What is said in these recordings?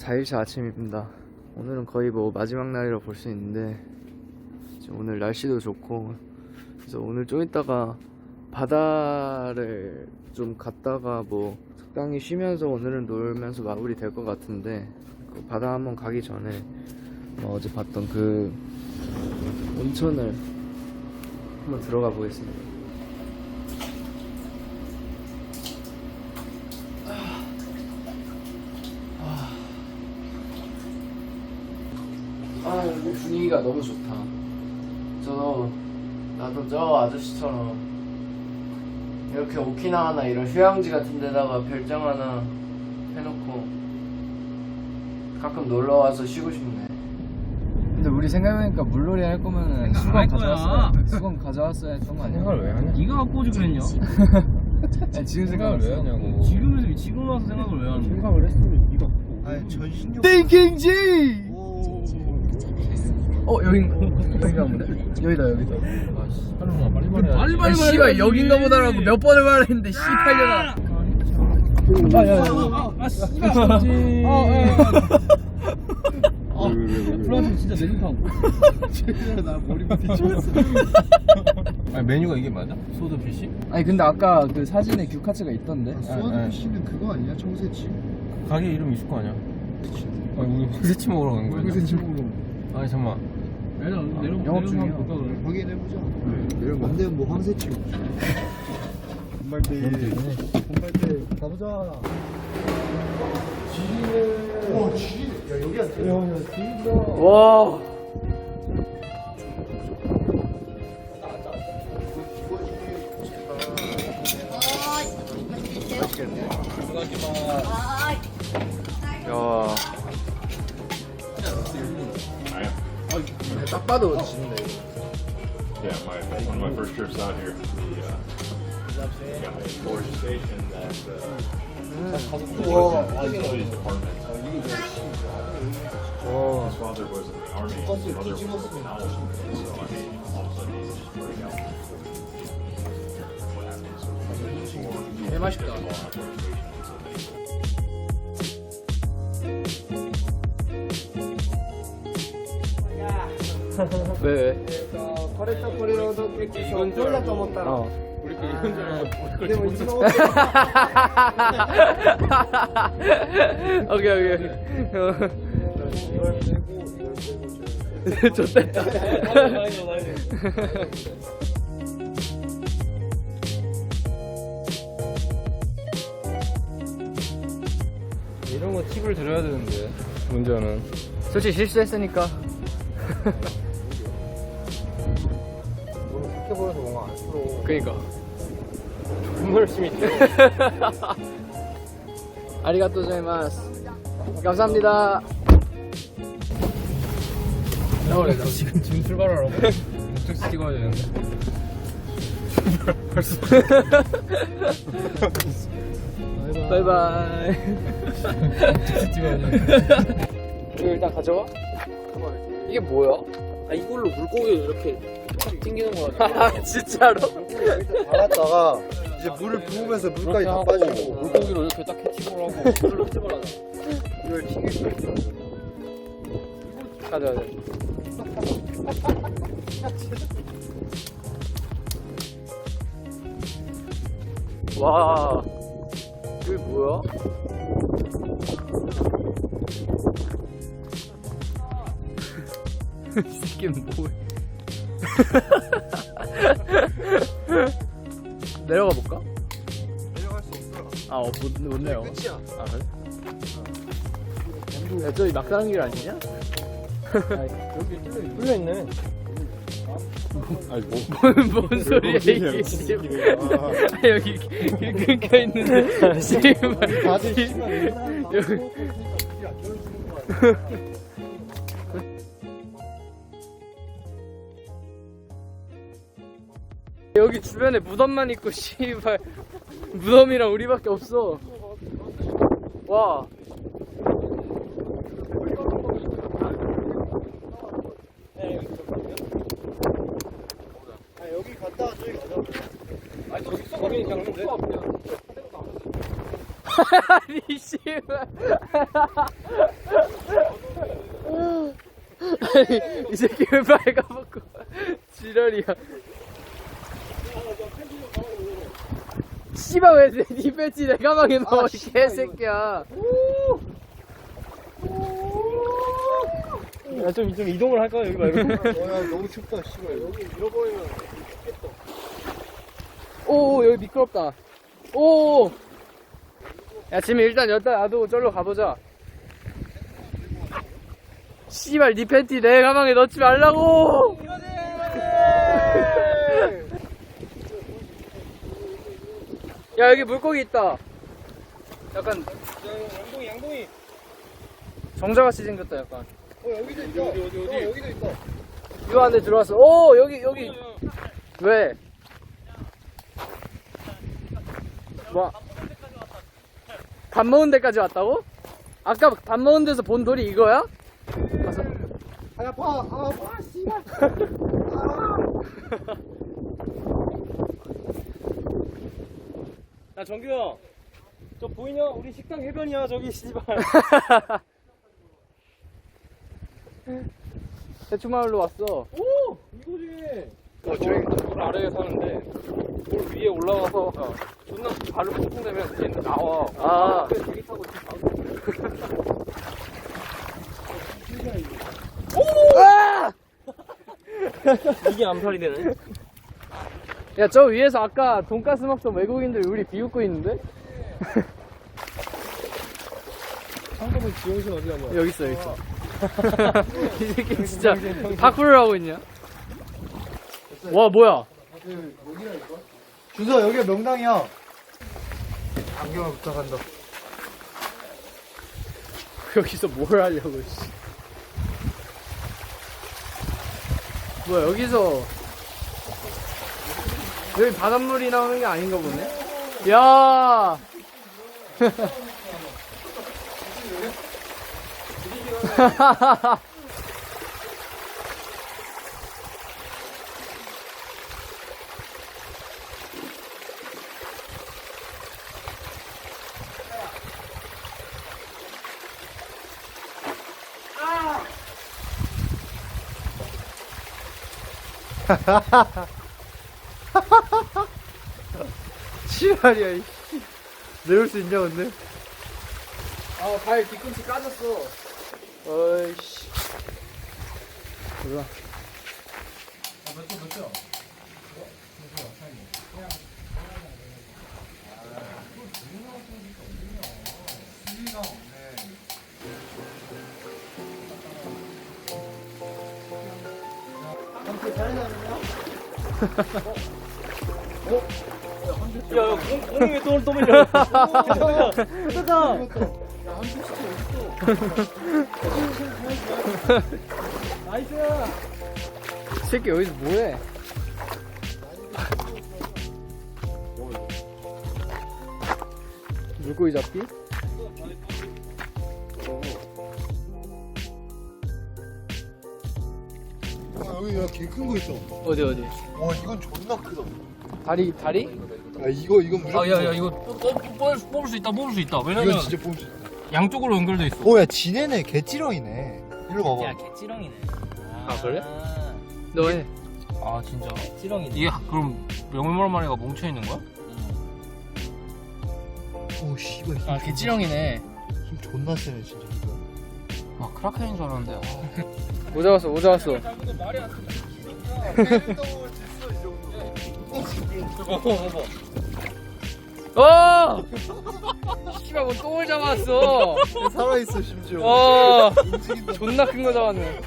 4일차 아침입니다. 오늘은 거의 뭐 마지막 날이라 볼 수 있는데 오늘 날씨도 좋고 그래서 오늘 좀 이따가 바다를 좀 갔다가 뭐 적당히 쉬면서 오늘은 놀면서 마무리 될 것 같은데 그 바다 한번 가기 전에 뭐 어제 봤던 그 온천을 한번 들어가 보겠습니다. 아 여기 분위기가 너무 좋다. 저 나도 저 아저씨처럼 이렇게 오키나와나 이런 휴양지 같은 데다가 별장 하나 해놓고 가끔 놀러 와서 쉬고 싶네. 근데 우리 생각해보니까 물놀이 할 거면은 생각 안할 수건 거야. 가져왔어야 수건 가져왔어야 했던 거 아니야? 생각을 왜 하냐? 네가 갖고 오지 그랬냐? 아니, 지금 생각을 왜. 하냐고. 지금 지금 와서 생각을 왜 하는 거야? 생각을 했으면 네가 아니 전신력 띵킹지. 오. 어 여긴가? 여긴가 본데? 여기다 여기다. 하루만 빨리 말해. 빨리 빨리 아, 씨발 여긴가 보다라고 몇 번을 말했는데 씨팔려나. 아야야 아 씨발 진지 아 플라팅 진짜 내리탕 나 머리 부딪혔어. 아니 메뉴가 이게 맞아? 소드 피시? 아니 근데 아까 그 사진에 규카츠가 있던데. 수원 씨는 그거 아니야? 청새치. 가게 이름 있을 거 아니야? 아니 우리 황새치 먹으러 간 거야? 청새치 먹으러. 아니 잠만. 내려 내려 영업 중이야. 그래 확인해보자. 이런 안 되면 뭐 황새치 먹자. 군발대. 군발대 가보자. 지리네. 와 지리. 야 여기 앉자. 야, 야 지리다. 와. 야. 딱 봐도 진네. Yeah, my one of my first trips out here. The uh, got a forest station that uh, 와. was in police department. His father was in the army. His mother was in the house. So I mean, all of a sudden he's just breaking out. What happened? So 개 맛있다. 왜 왜? 서 거래처 고려도 객지 전졸라 떠먹다라 어. 우리끼리 이런 줄 알고 근데 뭐 오케이 오케이. 좋다. 이런 거 팁을 드려야 되는데 운전은. 솔직히 실수했으니까. 생각해보면서 뭔가 안쓰러워. 그니까. 정말 열심히 뛰어. 아리가또 자이마스. 감사합니다. 나오래 나 지금 지금 출발하라고. 목적지 찍어야 되는데. 벌써. 바이바이. 목적지 찍어야 되는데. 이거 일단 가져와. 이게 뭐야? 아 이걸로 물고기 이렇게 튕기는 거야. 아 진짜로? 알았다가 이제 물을 부으면서 물까지 다 빠지고. 물고기로 이렇게 딱 캐치볼 하고. 물로 흡집을 이걸 튀길 수 있어. 가자 가자. 와. 이게 뭐야? 이 새끼는 뭐야? 내려가 볼까? 내려갈 수 없어. 아, 어, 못, 못 내려. 끝이야. 아, 그래? 야, 저기 막다른 길 아니냐? 여기 뚫려 있네. 아니 뭐. 뭔, 뭔 소리야, 이게. 아, 여기 길 끊겨 있는데. 씨발. 다들 길- 시간 여기. 여기 주변에 무덤만 있고 씨발 무덤이랑 우리밖에 없어. 와. 아, 여기 갔다 와 저기 가자. 아니 너 있어 거기 그냥 근데. 아니 씨발 아니 이 새끼 왜 빨가먹고 지랄이야 씨발 왜네 배지 내 가방에 넣어 이 개새끼야 야 좀 좀 이동을 할까 여기 말고 어야 너무 춥다 씨발 여기 잃어버리면 오 여기 미끄럽다 오. 야 지금 일단 여기다 놔두고 절로 가보자. 씨발 니 팬티 내 가방에 넣지 말라고. 야 여기 물고기 있다. 약간 양동이 양동이 정자같이 생겼다 약간. 어 여기도 있다 어디 어디 어디 여기도 있다 이 안에 들어왔어. 오 여기 여기 왜? 뭐? 밥 먹은 데까지 왔다고? 아까 밥 먹은 데서 본 돌이 이거야? 가서 아 아파 아 아파 씨발 정규야 저 보이냐? 우리 식당 해변이야 저기 씨발 대추마을로 왔어. 오! 이거지 어, 저기 돌 아래에 사는데 돌 위에 올라가서 존나 발을 퐁퐁 대면 걔는 나와 아. 그래서 대기 타고 뒤 가고 아! 이게 암살이 되네 야, 저 위에서 아까 돈가스 먹던 외국인들 우리 비웃고 있는데? 상금은 지영신 어디 갔냐 여기 있어, 여기 있어. 이 새끼 진짜 파쿠를 하고 있냐? 와, 뭐야? 준서 여기가 명당이야 안경을 부탁한다 여기서 뭘 하려고, 씨. 뭐야, 여기서. 여기 바닷물이 나오는 게 아닌가 보네? 야! 씨발이야 이 내올 수 있냐 근데 아, 발 뒤꿈치 까졌어. 어이씨. 몰라. 야 야 공이 왜또 또 밀려 뜨거! 나이스! 이 새끼 여기서 뭐해? 물고기 잡기? 여기 야개큰 거 있어 어디 어디? 와 이건 존나 크다 다리 다리? 아 이거 이건 무조건 아야야 이거 뽑을, 뽑을 수 있다 뽑을 수 있다 왜냐면 이건 진짜 뽑을 수 있어 양쪽으로 연결돼 있어 오야 지네네 개찌렁이네 일로 봐봐 개찌렁이네. 아, 그래? 너 해. 아 진짜 찌렁이네. 이게 그럼 명물 마리가 뭉쳐 있는 거야? 오 씨발 힘아 개찌렁이네. 힘 존나 세네 진짜 이거 아 크라켄인 줄 알았는데 아. 뭐 잡았어? 뭐 잡았어? 어! 씨발 뭐 똥을 잡았어. 살아있어 심지어 어, 움직인다 존나 큰 거 잡았네.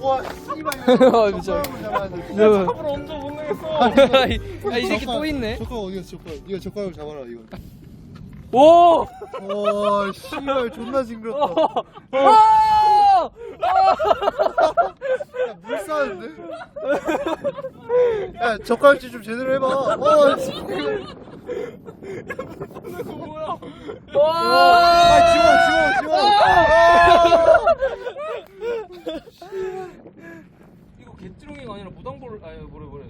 우와 씨발 어, 이거 미쳐. 잡아야 돼 잡으러 엄청 못 내겠어 아, 이 아, 이 새끼 또 있네. 젓가락 어디 갔어 젓가락 이거 젓가락으로 잡아라 이거 오! 와 씨발 존나 징그럽다 오! 물 싸는데? 야 젓가락질 좀 제대로 해봐 어 씨발 와! 아 지워 지워 지워 아! 개찌렁이가 아니라 무당볼 아니 뭐래 뭐래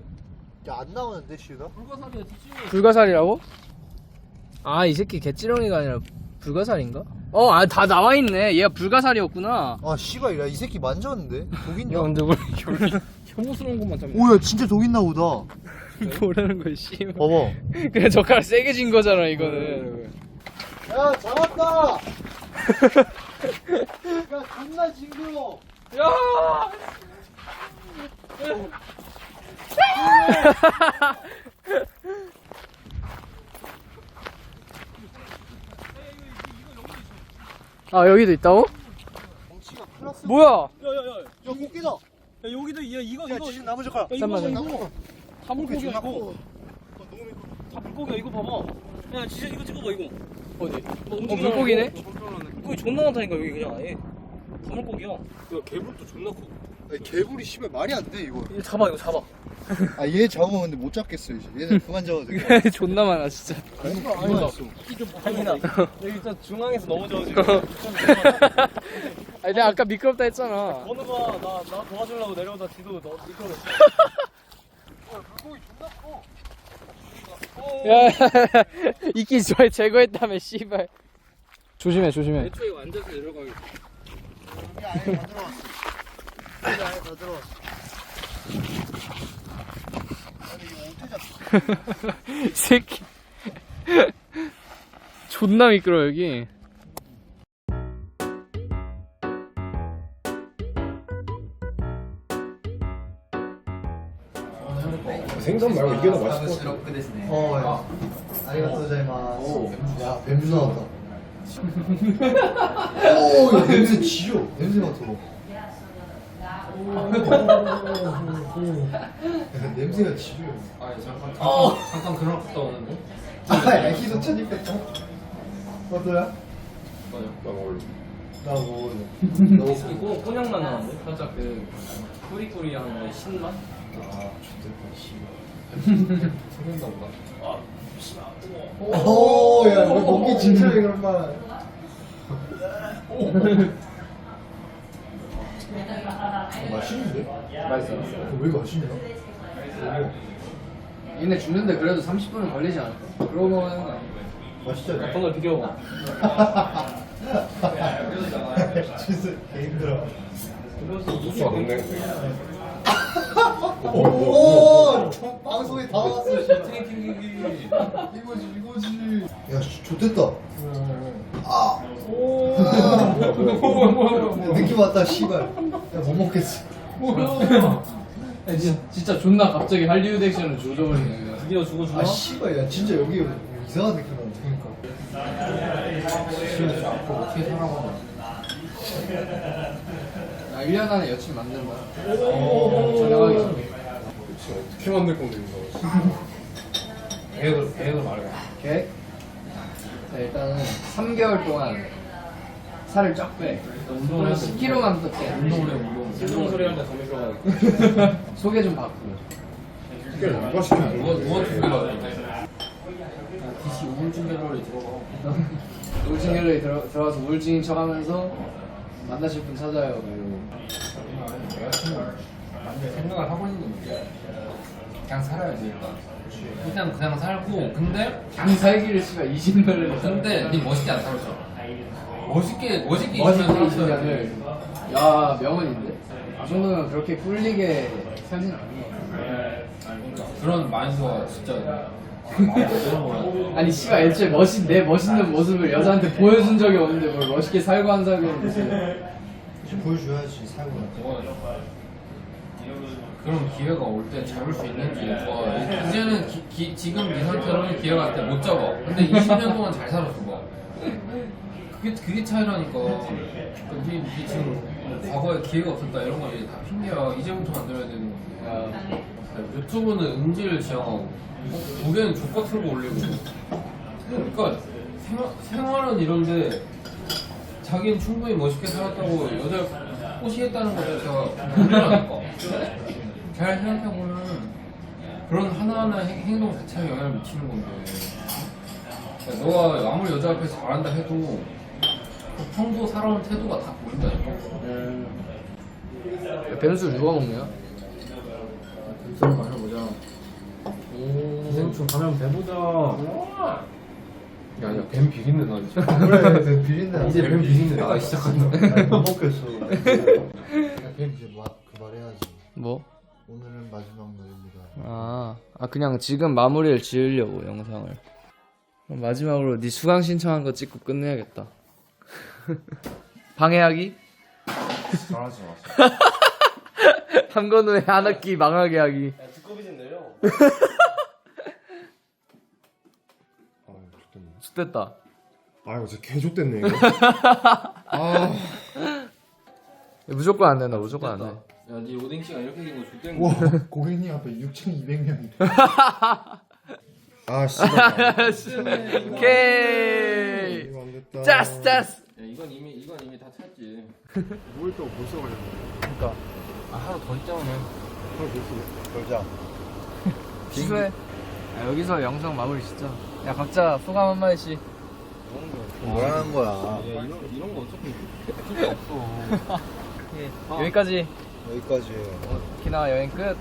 야안 나오는데 시우가? 불가사리야 뒤집어 불가사리라고? 아 이 새끼 개찌렁이가 아니라 불가사리인가? 어, 아, 다 나와 있네. 얘가 불가사리였구나. 아 씨발 야이 새끼 만졌는데 독 있냐? 야 근데 왜 여기 혐오스러운 것만 잡냐 오야 진짜 독 있나 보다 뭐라는 거야, 씨. 봐봐 그래, 젓가락 세게 진 거잖아, 이거는. 야 잡았다 야 존나 징그러 야 아, 여기도 있다고? 덩치가 뭐야? 야야야 야 꽃게다 야 여기도 야 이거 야 이거 지금 나무 젓가락 잠깐만. 이거 나무 젓가락 다 물고기야 존나 이거 커. 다 물고기야 이거 봐봐 야 진짜 이거 찍어봐 이거 어디? 뭐 어, 물고기네? 물고기 존나 많다니까 여기 그냥 아예 다 물고기야 야 개불도 존나 커 아니, 개구리 씨발 말이 안 돼 이거. 이거 잡아 이거 잡아. 아 얘 잡으면 근데 못 잡겠어 이제. 얘는 그만 잡아도 돼 존나 많아, 진짜. 이거 아니야. 아니나 여기 진짜 중앙에서 넘어져가지고 아니, 내가 아까 미끄럽다 했잖아. 번우가 나, 나 도와주려고 내려오다 지도 너 미끄러졌어 야, 이끼 저 제거했다며, 씨발. 조심해, 조심해. 애초에 이거 앉아서 내려가겠다. 여기 안에 다 들어왔어 안에 다 들어왔어 아니? 이 새끼. 존나 미끄러, 여기. 생선 말고 이게 더 맛있을 것 같아. 어 야. 아리가토 고자이마스 야 뱀주 나왔다 오 야 냄새 지려 냄새 맡아 야, 냄새가 지려 아니 잠깐 잠깐, 잠깐 그런 갔다 오는데 아 애기도 천입했다 어떠야? 나 먹을래. 나 먹을래 이거 꼬냑맛 나는데? 살짝 그 꾸리꾸리한 거 신맛? 아, 좋겠다, 씨발. 생겼나 보다. 오야 이거 먹기 진짜 왜 그런 말 맛있는데? 맛있어. 왜 맛있냐? 얘네 죽는데 그래도 30분은 걸리지 않을까? 그러고 먹는 거 아니야? 맛있잖아. 어떤 걸 비교해봐 진짜 개 힘들어 소스 안 넣네. 오 방송에 다 나왔어 트링킹 이거지 이거지. 야 씨, 좋됐다. 아. 느낌 왔다 씨발. 야 못 먹겠어 진짜, 진짜 존나 갑자기 할리우드 액션을 조져버리네. 그냥. 드디어 죽어주나? 아 씨발 야 진짜 여기 이상한 느낌 나네 어떻게 살아가나? 나 1년 안에 여친 만든다. 전화하기 전에. 그치, 어떻게 만들 건데, 이거. 계획을 계획을 말해 계획? 자, 일단은 3개월 동안 살을 쫙 빼. 운동을 해야 돼 10kg만 더 빼. 운동을 해 운동 운동 소리 할때 더 미끄러워 소개 좀 바꾸고. 누가 시키는 누가? 누가 준비가 DC 우울증 갤러리 들어가. 우울증 갤러리 들어, 들어가서 우울증인 척 하면서 만나실 분 찾아요. 그리고 생각을 하고 있는 건데 그냥 살아야지 일단 일단 그냥 살고 근데 강 살기를 씨발 20년을 근데 니 멋있게 안 살았어 멋있게 멋있게 멋있게 있으면 살았어야 20년을 돼야 명언인데? 이 정도면 그렇게 꿀리게 살진 거 같아. 그런 마인드가 진짜. 아니 씨발 애초에 멋있 내 멋있는 모습을 여자한테 보여준 적이 없는데 뭘 멋있게 살고 한 사람이 무슨 보여줘야지 살고. 나 그런 기회가 올 때 잡을 수 있는지 어, 이제는 기, 기- 지금 이 상태로는 기회가 올 때 못 잡아. 근데 20년 동안 잘 살았어. 봐 그게 그게 차이라니까. 니, 니 지금 뭐 과거에 기회가 없었다 이런 거 이제 다 핑계야 이제부터 만들어야 되는 건데. 유튜브는 음질 지향하고 무게는 족과 틀고 올리고. 그러니까 생활, 생활은 이런데 자기는 충분히 멋있게 살았다고 여자 꼬시했다는 것 자체가 문제라니까. 잘 생각해보면 그런 하나하나 행, 행동 자체에 영향을 미치는 건데. 그러니까 너가 아무리 여자 앞에서 잘한다 해도 그 평소 살아온 태도가 다 보인다니까 변수 누가 먹냐? 좀 마셔보자. 오. 기생충 감염 돼보자. 야, 야, 뱀 비린내 나 지금. 그래, 그 비린내. 이제 뱀 비린내 나기 시작한다. 못 먹겠어. 이제 그 말해야지. 뭐? 오늘은 마지막 날입니다. 아, 아 그냥 지금 마무리를 지으려고 영상을. 그럼 마지막으로 네 수강 신청한 거 찍고 끝내야겠다. 방해하기? 잘하지 마. 한건우의 한 학기 망하게 하기. 아, 좋겠네. 좋됐다. 아이고, 진짜 개족됐네, 이거. 무조건 안 된다. 무조건 안 돼. 야, 네 오뎅씨가 이렇게 된거 좋된 와, 고객님 앞에 6,200명이. 아, 씨발. 오케이. 됐다. 짜스 짜스. 야, 이건 이미 이건 이미 다 찼지. 뭘 또 벌써 걸렸네. 그러니까 아, 하루 더 있자면 하루 됐어. 걸자. 취소해. 아, 여기서 영상 마무리 진짜. 야 각자 소감 한 마디씩. 뭐라는 거야. 야, 이런 이런 거 어차피 필요 없어. 여기까지 여기까지. 오키나와 여행 끝.